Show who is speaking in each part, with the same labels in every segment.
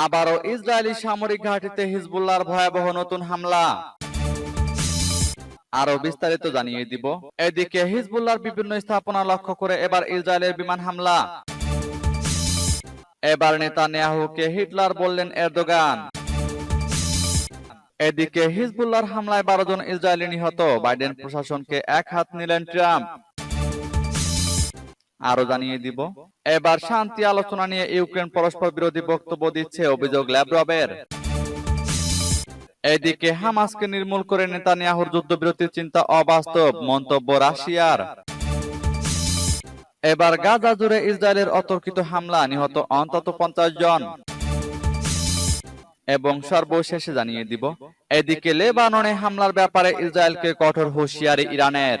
Speaker 1: আবারও ইসরায়েলি সামরিক ঘাটিতে হিজবুল্লাহর ভয়াবহ নতুন হামলা আরো বিস্তারিত জানিয়ে দিব এদিকে হিজবুল্লাহর বিভিন্ন স্থাপনা লক্ষ্য করে এবার ইসরায়েলের বিমান হামলা এবার নেতা নেতানিয়াহুকে হিটলার বললেন এরদোগান এদিকে হিজবুল্লাহর হামলায় বারো জন ইসরায়েলি নিহত বাইডেন প্রশাসনকে এক হাত নিলেন ট্রাম্প আরো জানিয়ে দিব এবার শান্তি আলোচনা নিয়ে ইউক্রেন পরস্পর বিরোধী বক্তব্য দিচ্ছে অভিযোগ ল্যাব্রবের এদিকে হামাসকে নির্মূল করে নেতানিয়াহুর যুদ্ধবিরতির চিন্তা অবাস্তব মন্তব্য রাশিয়ার এবার গাজা জুড়ে ইসরায়েলের অতর্কিত হামলা নিহত অন্তত পঞ্চাশ জন এবং সর্বশেষে জানিয়ে দিব এদিকে লেবাননে হামলার ব্যাপারে ইসরায়েলকে কঠোর হুঁশিয়ারি ইরানের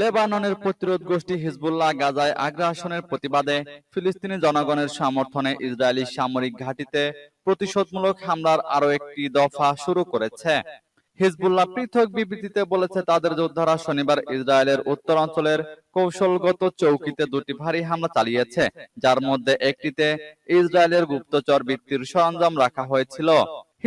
Speaker 1: লেবাননের প্রতিরোধ গোষ্ঠী হিজবুল্লাহ গাজায় আগ্রাসনের প্রতিবাদে ফিলিস্তিনি জনগণের সমর্থনে ইসরায়েলি সামরিক ঘাঁটিতে প্রতিশোধমূলক হামলার আরও একটি দফা শুরু করেছে হিজবুল্লাহ পৃথক বিবৃতিতে বলেছে তাদের যোদ্ধারা শনিবার ইসরায়েলের উত্তর অঞ্চলের কৌশলগত চৌকিতে দুটি ভারী হামলা চালিয়েছে যার মধ্যে একটিতে ইসরায়েলের গুপ্তচর বৃত্তির সরঞ্জাম রাখা হয়েছিল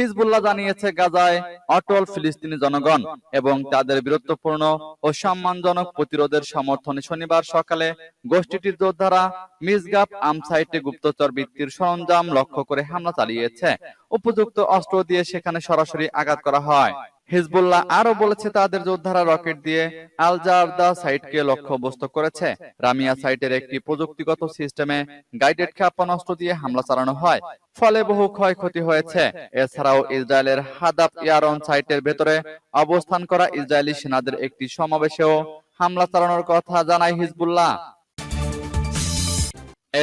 Speaker 1: হিজবুল্লাহ জানিয়েছে গাজায় অটল ফিলিস্তিনি জনগণ এবং তাদের বীরত্বপূর্ণ ও সম্মানজনক প্রতিরোধের সমর্থনে শনিবার সকালে গোষ্ঠীটির যোদ্ধারা মিসগাপ আমসাইটে গুপ্তচর বৃত্তির সরঞ্জাম লক্ষ্য করে হামলা চালিয়েছে উপযুক্ত অস্ত্র দিয়ে সেখানে সরাসরি আঘাত করা হয় হিজবুল্লাহ আরো বলেছে তাদের যোদ্ধারা রকেট দিয়ে আল জারদা সাইটকে লক্ষ্যবস্ত করেছে রামিয়া সাইটের একটি প্রযুক্তিগত সিস্টেমে গাইডেড ক্ষেপণাস্ত্র দিয়ে হামলা চালানো হয় ফলে বহু ক্ষয়ক্ষতি হয়েছে এছাড়াও ইসরায়েলের হাদাব ইয়ারন সাইটের ভেতরে অবস্থান করা ইসরায়েলি সেনাদের একটি সমাবেশেও হামলা চালানোর কথা জানায় হিজবুল্লাহ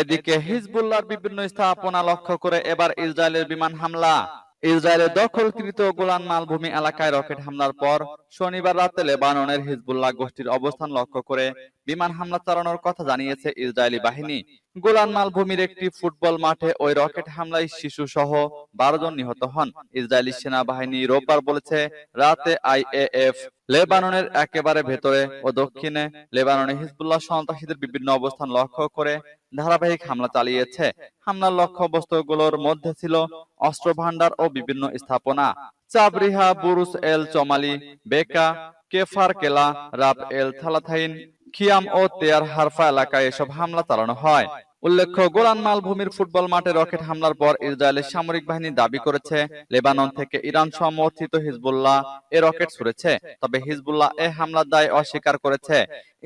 Speaker 1: এদিকে হিজবুল্লাহর বিভিন্ন স্থাপনা লক্ষ্য করে এবার ইসরায়েলের বিমান হামলা ইসরায়েলের দখলকৃত গোলান মালভূমি এলাকায় রকেট হামলার পর শনিবার রাতে লেবাননের হিজবুল্লাহ গোষ্ঠীর অবস্থান লক্ষ্য করে বিমান হামলা চালানোর কথা জানিয়েছে ইসরায়েলি বাহিনী গোলান মালভূমির একটি ফুটবল মাঠে ওই রকেট হামলায় শিশু সহ বারো জন নিহত হন ইসরায়েলি সেনাবাহিনী রোববার বলেছে রাতে আইএএফ লেবাননের একেবারে ভেতরে ও দক্ষিণে লেবাননে হিজবুল্লাহ সন্ত্রাসীদের বিভিন্ন অবস্থান লক্ষ্য করে ধারাবাহিক হামলা চালিয়েছে হামলার লক্ষ্যবস্তুগুলোর মধ্যে ছিল অস্ত্র ভান্ডার ও বিভিন্ন স্থাপনা চাবরিহা বুরুস এল চমালি বেকা কেফার কেলা রাব এল থালাথাইন খিয়াম ও তেয়ার হারফা এলাকায় এসব হামলা চালানো হয় উল্লেখ্য গোলান মালভূমির ফুটবল মাঠে রকেট হামলার পর ইসরায়েলের সামরিক বাহিনী দাবি করেছে লেবানন থেকে ইরান সমর্থিত হিজবুল্লাহ এ রকেট ছুড়েছে তবে হিজবুল্লাহ এ হামলার দায় অস্বীকার করেছে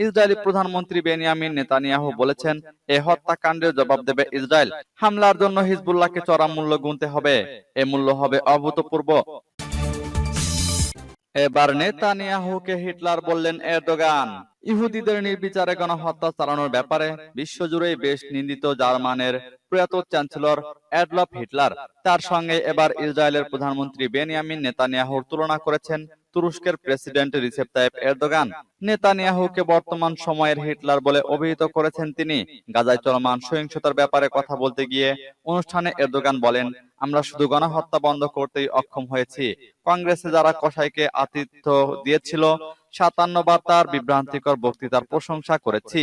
Speaker 1: ইসরায়েলি প্রধানমন্ত্রী বেনিয়ামিন নেতানিয়াহু বলেছেন এ হত্যাকাণ্ডের জবাব দেবে ইসরায়েল হামলার জন্য হিজবুল্লাহকে চড়া মূল্য গুনতে হবে এ মূল্য হবে অভূতপূর্ব এবার নেতানিয়াহুকে হিটলার বললেন এরদোগান ইহুদিদের নির্বিচারে গণহত্যা চালানোর ব্যাপারে বিশ্বজুড়েই বেশ নিন্দিত জার্মানের প্রয়াত চ্যান্সেলর অ্যাডলফ হিটলার তার সঙ্গে এবার ইসরায়েলের প্রধানমন্ত্রী বেনিয়ামিন নেতানিয়াহুর তুলনা করেছেন তুরস্কের প্রেসিডেন্ট রিসেপ তাইপ এরদোগান নেতানিয়াহুকে বর্তমান সময়ের হিটলার বলে অভিহিত করেছেন তিনি গাজায় চলমান সহিংসতার ব্যাপারে কথা বলতে গিয়ে অনুষ্ঠানে এরদোগান বলেন আমরা শুধু গণহত্যা বন্ধ করতেই অক্ষম হয়েছি কংগ্রেসে যারা কসাইকে আতিথ্য দিয়েছিল সাতান্ন বার তার বিভ্রান্তিকর বক্তৃতার প্রশংসা করেছি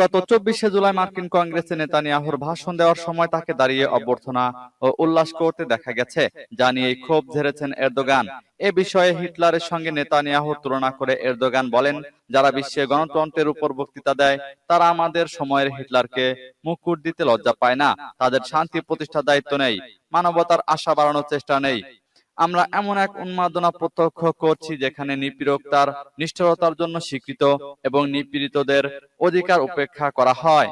Speaker 1: গত চব্বিশে জুলাই মার্কিন কংগ্রেসে নেতানিয়াহুর ভাষণ দেওয়ার সময় তাকে দাঁড়িয়ে অভ্যর্থনা ও উল্লাস করতে দেখা গেছে যা নিয়ে ক্ষোভ ঝেড়েছেন এরদোগান এ বিষয়ে হিটলারের সঙ্গে নেতানিয়াহুর তুলনা করে এরদোগান বলেন যারা বিশ্বে গণতন্ত্রের উপর বক্তৃতা দেয় তারা আমাদের সময়ের হিটলারকে মুকুট দিতে লজ্জা পায় না তাদের শান্তি প্রতিষ্ঠা দায়িত্ব নেই মানবতার আশা বাড়ানোর চেষ্টা নেই আমরা এমন এক উন্মাদনা প্রত্যক্ষ করছি যেখানে নিপীড়ক তার নিষ্ঠুরতার জন্য স্বীকৃত এবং নিপীড়িতদের অধিকার উপেক্ষা করা হয়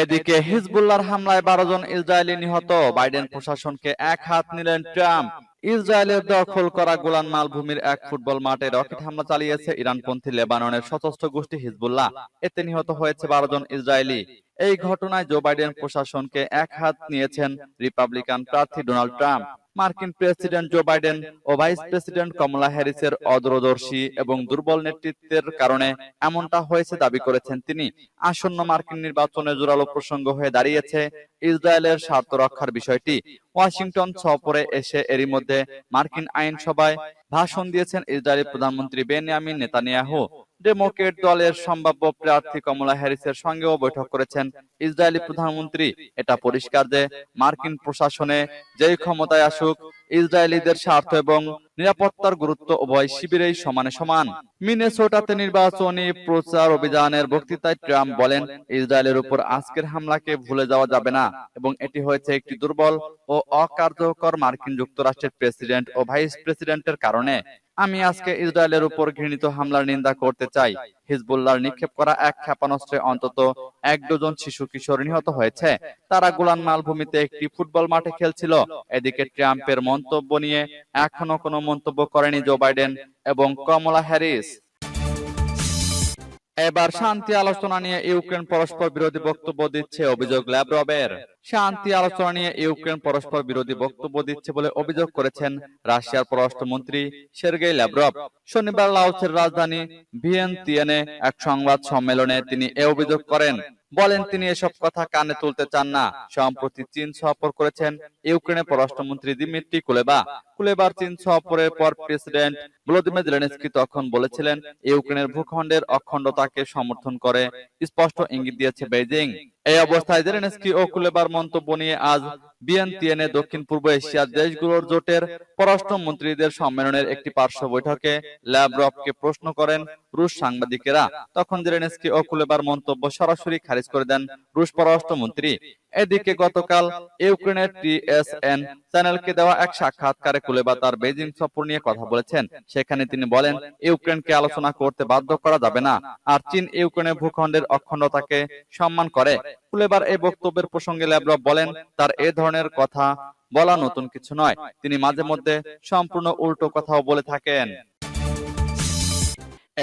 Speaker 1: এদিকে হিজবুল্লার হামলায় বারো জন ইসরায়েলি নিহত বাইডেন প্রশাসনকে এক হাত নিলেন ট্রাম্প ইসরায়েলের দখল করা গোলান মালভূমির এক ফুটবল মাঠে রকেট হামলা চালিয়েছে ইরানপন্থী লেবাননের সশস্ত্র গোষ্ঠী হিজবুল্লাহ এতে নিহত হয়েছে বারো জন ইসরায়েলি এই ঘটনায় জো বাইডেন প্রশাসনকে এক হাত নিয়েছেন রিপাবলিকান প্রার্থী ডোনাল্ড ট্রাম্প মার্কিন প্রেসিডেন্ট জো বাইডেন ও ভাইস প্রেসিডেন্ট কমলা হ্যারিসের অদূরদর্শী এবং দুর্বল নেতৃত্বের কারণে এমনটা হয়েছে দাবি করেছেন তিনি আসন্ন মার্কিন নির্বাচনে জোরালো প্রসঙ্গ হয়ে দাঁড়িয়েছে ইসরায়েলের স্বার্থ রক্ষার বিষয়টি ওয়াশিংটন সফরে এসে এরই মধ্যে মার্কিন আইনসভায় ভাষণ দিয়েছেন ইসরায়েলের প্রধানমন্ত্রী বেনিয়ামিন নেতানিয়াহু ডেমোক্রেট দলের সম্ভাব্য প্রার্থী কমলা হ্যারিসের সঙ্গেও বৈঠক করেছেন ইসরায়েলি প্রধানমন্ত্রী এটা পরিষ্কার যে মার্কিন প্রশাসনে যেই ক্ষমতায় আসুক ইসরায়েলিদের স্বার্থ এবং নিরাপত্তার গুরুত্ব উভয় শিবিরেই সমানে সমান মিনেসোটাতে নির্বাচনী প্রচার অভিযানের বক্তৃতায় ট্রাম্প বলেন ইসরায়েলের উপর আজকের হামলাকে ভুলে যাওয়া যাবে না এবং এটি হয়েছে একটি দুর্বল ও অকার্যকর মার্কিন যুক্তরাষ্ট্রের প্রেসিডেন্ট ও ভাইস প্রেসিডেন্টের কারণে আমি আজকে ইসরায়েলের উপর ঘৃণিত হামলার নিন্দা করতে চাই হিজবুল্লাহর নিক্ষেপ করা এক ক্ষেপণাস্ত্রে অন্তত এক ডজন শিশু কিশোর নিহত হয়েছে তারা গোলান মালভূমিতে একটি ফুটবল মাঠে খেলছিল এদিকে ট্রাম্পের মন্তব্য নিয়ে এখনো কোনো মন্তব্য করেনি জো বাইডেন এবং কমলা হ্যারিস এবার শান্তি আলোচনা নিয়ে ইউক্রেন পরস্পর বিরোধী বক্তব্য দিচ্ছে অভিযোগ ল্যাব্রবের শান্তি আলোচনা নিয়ে ইউক্রেন পরস্পর বিরোধী বক্তব্য দিচ্ছে বলে অভিযোগ করেছেন রাশিয়ার পররাষ্ট্রমন্ত্রী সের্গেই ল্যাব্রব শনিবার লাওসের রাজধানী ভিয়েনতিয়ানে এক সংবাদ সম্মেলনে তিনি এ অভিযোগ করেন বলেন তিনি এসব কথা কানে তুলতে চান না সম্প্রতি চীন সফর করেছেন ইউক্রেনের পররাষ্ট্রমন্ত্রী দিমিত্রি কুলেবা কুলেবার চীন সফরের পর প্রেসিডেন্ট ভ্লাদিমির জেলেনস্কি তখন বলেছিলেন ইউক্রেনের ভূখণ্ডের অখণ্ডতাকে সমর্থন করে স্পষ্ট ইঙ্গিত দিয়েছে বেজিং এই অবস্থায় জেলেনস্কি ও কুলেবার মন্তব্য নিয়ে আজ বিএনটিএনে দক্ষিণ পূর্ব এশিয়ার দেশগুলোর জোটের পররাষ্ট্র মন্ত্রীদের সম্মেলনের একটি পার্শ্ব বৈঠকে ল্যাব্রভকে প্রশ্ন করেন রুশ সাংবাদিকেরা তখন জেলেনস্কি ও কুলেবার মন্তব্য সরাসরি খারিজ করে দেন রুশ পররাষ্ট্র মন্ত্রী এদিকে গতকাল ইউক্রেনের টিএসএন চ্যানেলকে দেওয়া এক সাক্ষাৎকারে কুলেবা তার বেজিং সফর নিয়ে কথা বলেছেন সেখানে তিনি বলেন ইউক্রেনকে আলোচনা করতে বাধ্য করা যাবে না আর চীন ইউক্রেনের ভূখণ্ডের অখণ্ডতাকে সম্মান করে কুলেবার এই বক্তব্যের প্রসঙ্গে ল্যাবরভ বলেন তার এ ধরনের কথা বলা নতুন কিছু নয় তিনি মাঝে মধ্যে সম্পূর্ণ উল্টো কথাও বলে থাকেন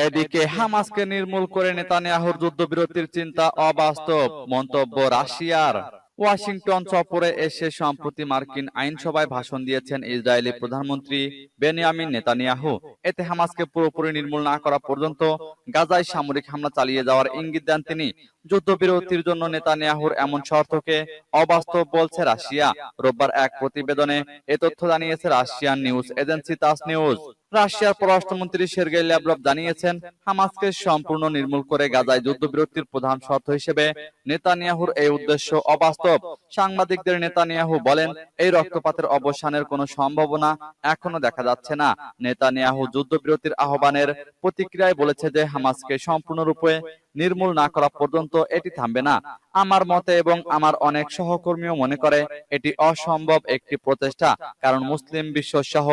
Speaker 1: এদিকে হামাসকে নির্মূল করে নেতানিয়াহুর যুদ্ধবিরতির চিন্তা অবাস্তব মন্তব্য রাশিয়ার ওয়াশিংটন সফরে এসে সম্প্রতি মার্কিন আইনসভায় ভাষণ দিয়েছেন ইসরায়েলি প্রধানমন্ত্রী বেনিয়ামিন নেতানিয়াহু এতে হামাসকে পুরোপুরি নির্মূল না করা পর্যন্ত গাজায় সামরিক হামলা চালিয়ে যাওয়ার ইঙ্গিত দেন তিনি যুদ্ধবিরতির জন্য নেতানিয়াহুর এমন শর্তকে অবাস্তব বলছে রাশিয়া রোববার এক প্রতিবেদনে এ তথ্য জানিয়েছে Russian news agency TASS news রাশিয়ার পররাষ্ট্রমন্ত্রী সের্গেই ল্যাভরভ জানিয়েছেন হামাসকে সম্পূর্ণ নির্মূল করে গাজায় যুদ্ধবিরতির প্রধান শর্ত হিসেবে নেতানিয়াহুর এই উদ্দেশ্য অবাস্তব সাংবাদিকদের নেতানিয়াহু বলেন এই রক্তপাতের অবসানের কোনো সম্ভাবনা এখনো দেখা যাচ্ছে না নেতানিয়াহু যুদ্ধবিরতির আহ্বানের প্রতিক্রিয়ায় বলেছে যে হামাসকে সম্পূর্ণরূপে নির্মূল না করা পর্যন্ত এটি থামবে না আমার মতে এবং আমার অনেক সহকর্মীও মনে করে এটি অসম্ভব একটি প্রচেষ্টা কারণ মুসলিম বিশ্ব সহ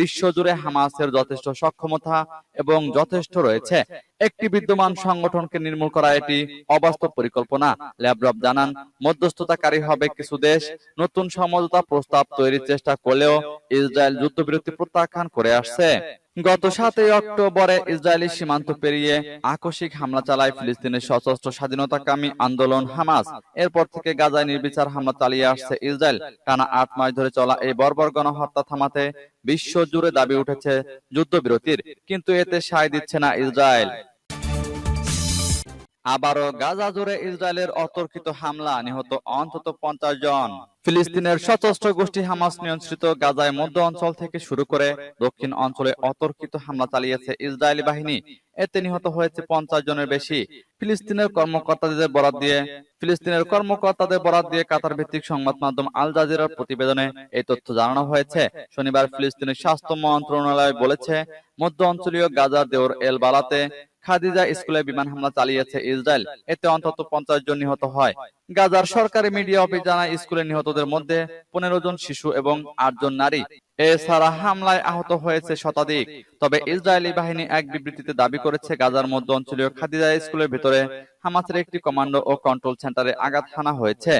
Speaker 1: বিশ্বজুড়ে হামাসের যথেষ্ট সক্ষমতা এবং যথেষ্ট রয়েছে একটি বিদ্যমান সংগঠনকে নির্মূল করা এটি অবাস্তব পরিকল্পনা ল্যাবরব জানান মধ্যস্থতাকারী হবে কিছু দেশ নতুন সমঝোতা প্রস্তাব তৈরির চেষ্টা করলেও ইসরায়েল যুদ্ধবিরতি প্রত্যাখ্যান করে আসছে গত সাতই অক্টোবরে ইসরায়েলি সীমান্ত পেরিয়ে আকস্মিক হামলা চালায় ফিলিস্তিনের সশস্ত্র স্বাধীনতাকামী আন্দোলন হামাস এরপর থেকে গাজায় নির্বিচার হামলা চালিয়ে আসছে ইসরায়েল টানা আট মাস ধরে চলা এই বর্বর গণহত্যা থামাতে বিশ্ব জুড়ে দাবি উঠেছে যুদ্ধবিরতির কিন্তু এতে সায় দিচ্ছে না ইসরায়েল আবারও গাজা জুড়ে ইসরায়েলের অতর্কিত হামলা নিহত অন্তত পঞ্চাশ জন ফিলিস্তিনের সশস্ত্র গোষ্ঠী হামাস নিয়ন্ত্রিত গাজায় মধ্য অঞ্চল থেকে শুরু করে দক্ষিণ অঞ্চলে অতর্কিত হামলা চালিয়েছে ইসরায়েলি বাহিনী এতে নিহত হয়েছে পঞ্চাশ জনের বেশি ফিলিস্তিনের কর্মকর্তাদের বরাদ দিয়ে ফিলিস্তিনের কর্মকর্তাদের বরাদ দিয়ে কাতার ভিত্তিক সংবাদ মাধ্যম আল জাজিরার প্রতিবেদনে এই তথ্য জানানো হয়েছে শনিবার ফিলিস্তিনের স্বাস্থ্য মন্ত্রণালয় বলেছে মধ্য অঞ্চলীয় গাজার দেওর এল বালাতে খাদিজা স্কুলে বিমান হামলা চালিয়েছে ইসরায়েল এতে অন্তত পঞ্চাশ জন নিহত হয় গাজার সরকারি মিডিয়া অফিস জানায় স্কুলে নিহতদের মধ্যে পনেরো জন শিশু এবং আট জন নারী এছাড়া হামলায় আহত হয়েছে শতাধিক তবে ইসরায়েলি বাহিনী এক বিবৃতিতে দাবি করেছে গাজার মধ্য অঞ্চলীয় খাদিজা স্কুলের ভেতরে হামাসের একটি কমান্ডো ও কন্ট্রোল সেন্টারে আঘাত হানা হয়েছে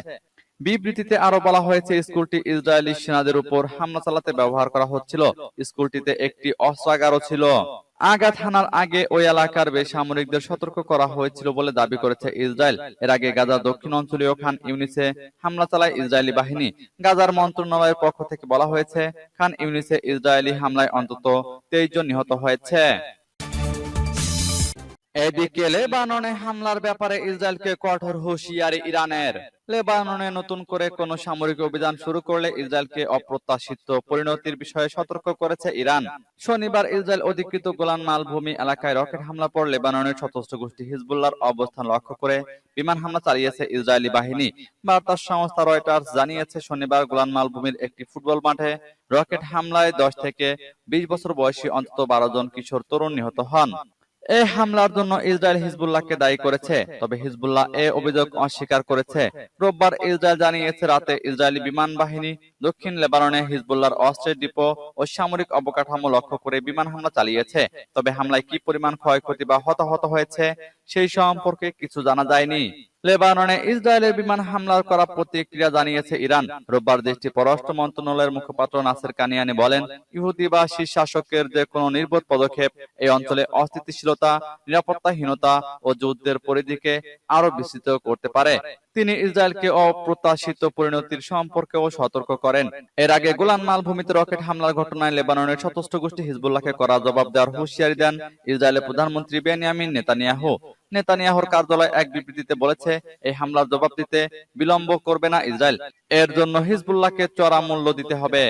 Speaker 1: বিবৃতিতে আরো বলা হয়েছে স্কুলটি ইসরায়েলি সেনাদের উপর হামলা চালাতে ব্যবহার করা হচ্ছিল স্কুলটিতে একটি অস্ত্রাগারও ছিল আঘাত হানার আগে ওই এলাকার বেসামরিকদের সতর্ক করা হয়েছিল বলে দাবি করেছে ইসরায়েল এর আগে গাজার দক্ষিণ অঞ্চলীয় খান ইউনিসে হামলা চালায় ইসরায়েলি বাহিনী গাজার মন্ত্রণালয়ের পক্ষ থেকে বলা হয়েছে খান ইউনিসে ইসরায়েলি হামলায় অন্তত তেইশ জন নিহত হয়েছে এদিকে লেবাননে হামলার ব্যাপারে ইসরায়েলকে কঠোর হুঁশিয়ারি ইরানের লেবাননে নতুন করে কোন সামরিক অভিযান শুরু করলে ইসরায়েলকে অপ্রত্যাশিত পরিণতির বিষয়ে সতর্ক করেছে ইরান শনিবার ইসরায়েল অধিকৃত গোলান মালভূমি এলাকায় রকেট হামলা পর লেবাননের সশস্ত্র গোষ্ঠী হিজবুল্লাহর অবস্থান লক্ষ্য করে বিমান হামলা চালিয়েছে ইসরায়েলি বাহিনী বার্তা সংস্থা রয়টার্স জানিয়েছে শনিবার গোলান মালভূমির একটি ফুটবল মাঠে রকেট হামলায় দশ থেকে বিশ বছর বয়সী অন্তত বারো জন কিশোর তরুণ নিহত হন এই হামলার জন্য ইসরায়েল হিজবুল্লাহকে দায়ী করেছে তবে হিজবুল্লাহ এ অভিযোগ অস্বীকার করেছে রোববার ইসরায়েল জানিয়েছে রাতে ইসরায়েলি বিমান বাহিনী দক্ষিণ লেবাননে হিজবুল্লার অস্ত্রের ডিপো ও সামরিক অবকাঠামো লক্ষ্য করে বিমান হামলা চালিয়েছে তবে হামলায় কি পরিমাণ ক্ষয়ক্ষতি বা হতাহত হয়েছে সেই সম্পর্কে কিছু জানা যায়নি লেবাননে ইসরায়েলের বিমান হামলার করা প্রতিক্রিয়া জানিয়েছে ইরান রোববার দেশটির পররাষ্ট্র মন্ত্রণালয়ের মুখপাত্র নাসের কানিয়ানি বলেন ইহুদি বা শাসকের যে কোনো নির্বোধ পদক্ষেপ এই অঞ্চলে অস্থিতিশীলতা নিরাপত্তাহীনতা ও যুদ্ধের পরিধিকে আরো বিস্তৃত করতে পারে তিনি ইসরায়েলকে অপ্রত্যাশিত পরিণতির সম্পর্কেও সতর্ক করেন করেন এর আগে গোলান মালভূমিতে রকেট হামলার ঘটনায় লেবাননের সশস্ত্র গোষ্ঠী হিজবুল্লাহকে করা জবাব দেওয়ার হুঁশিয়ারি দেন ইসরায়েলের প্রধানমন্ত্রী বেনিয়ামিন নেতানিয়াহু নেতানিয়াহুর কার্যালয় এক বিবৃতিতে বলেছে এই হামলার জবাব দিতে বিলম্ব করবে না ইসরায়েল এর জন্য হিজবুল্লাহকে চড়া মূল্য দিতে হবে